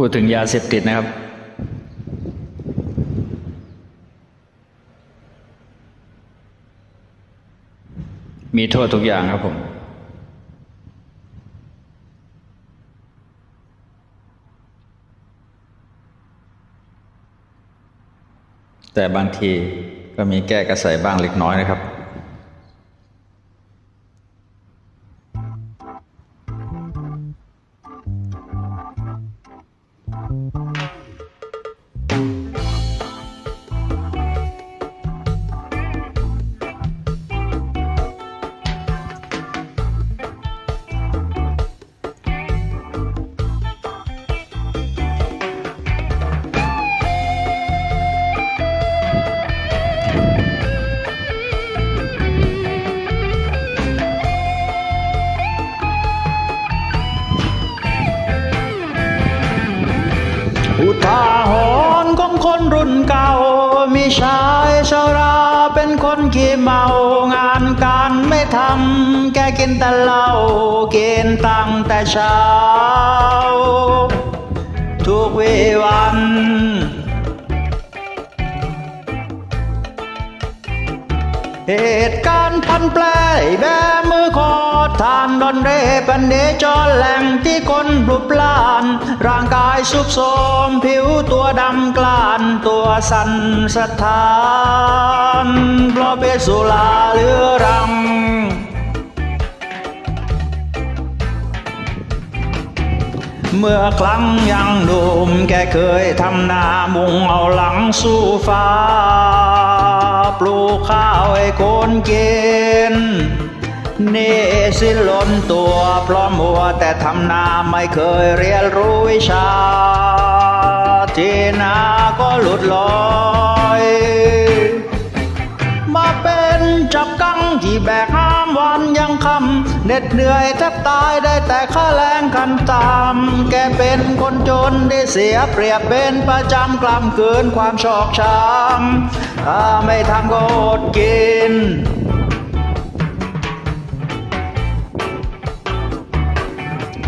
พูดถึงยาเสพติดนะครับ มีโทษทุกอย่างครับผม แต่บางทีก็มีแก้กระใสบ้างเล็กน้อยนะครับ เป็นคนขี้เมางานการไม่ทำแกกินแต่เหล้ากินตั้งแต่เช้า ทุกวีวัน เหตุการณ์พันแปลแบมือคอทานดอนเรปันเดจอแหล่งที่คนปลุกปลาน ร่างกายสุบโทมผิวตัวดำกลานตัวสันสะท้านเพราะเบสุลาเลือรัง เมื่อครั้งยังหนุ่มแกเคยทำนามุงเอาหลังสู้ฟ้า ปลูกข้าวให้คนกินนี่สินล้นตัวเพราะมัวแต่ทำนาไม่เคยเรียนรู้วิชา ที่นาก็หลุดลอย นจับกังที่แบกห้ามวันยังคำเหน็ดเหนื่อยแทบตายได้แต่ค่าแรงกันตาม แกเป็นคนจนได้เสียเปรียบเป็นประจำกล้ำเกินความชอกช้ำถ้าไม่ทำก็อดกิน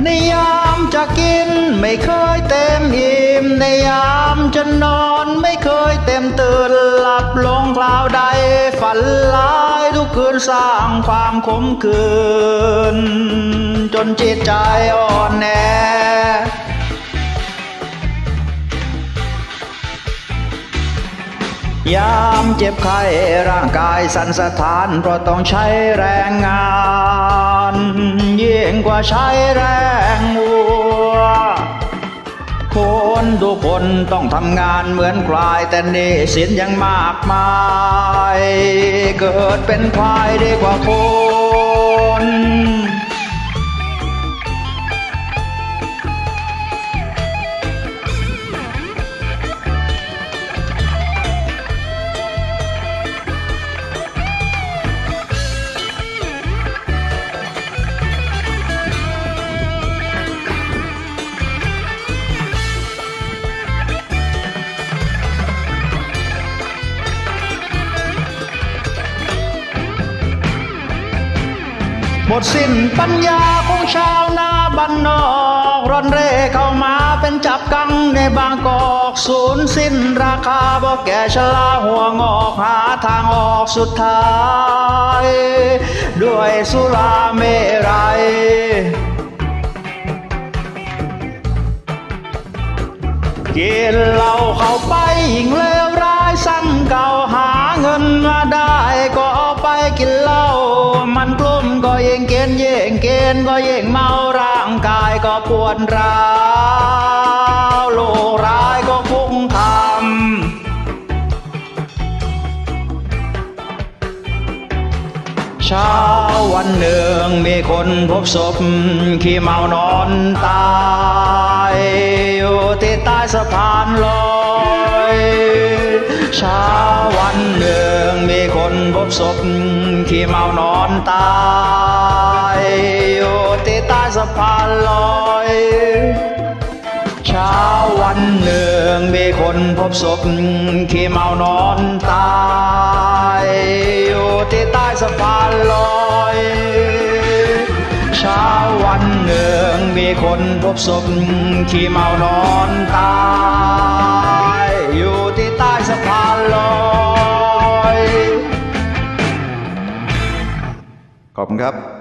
ในยามจะกินไม่เคยเต็มอิ่มในยามจะนอนไม่เคยเต็มตื่นหลับลงคราวใด ฝันร้ายทุกคืนสร้างความขมขื่นจนจิตใจอ่อนแอยามเจ็บไข้ร่างกายสั่นสะท้านเพราะต้องใช้แรงงาน งกว่าใช้แรงวัว คนทุกคนต้องทำงานเหมือนควายแต่นี่สินยังมากมาย เกิดเป็นควายดีกว่าคน หมดสิ้นปัญญาของชาวนาบ้านนอกร่อนเร่เข้ามาเป็นจับกังในบางกอกศูนย์สิ้นราคาบอกแก่ชะลาหัวงอกหาทางออกสุดท้าย ด้วยสุราเมรัยกินเหล้าเข้าไปยิ่งเลวร้ายซ้ำเก่าหาเงินมาได้ก มันกลุ่มก็ยิ่งเกณฑ์ยิ่งเกณฑ์ก็ยิ่งเมาร่างกายก็ปวดร้าวโลกร้ายก็คุ้งคำเช้าวันหนึ่งมีคนพบศพขี่เมานอนตายอยู่ที่ใต้สะพานลอยเช้าวันหนึ่ง บศพขี่เมานอนตายอยู่ที่ใต้สะพานลอย เช้าวันหนึ่งมีคนพบศพขี่เมานอนตายอยู่ที่ใต้สะพานลอยเช้าวันหนึ่งมีคนพบศพขี่เมานอนตาย อยู่ที่ใต้สะพานลอย ขอบคุณครับ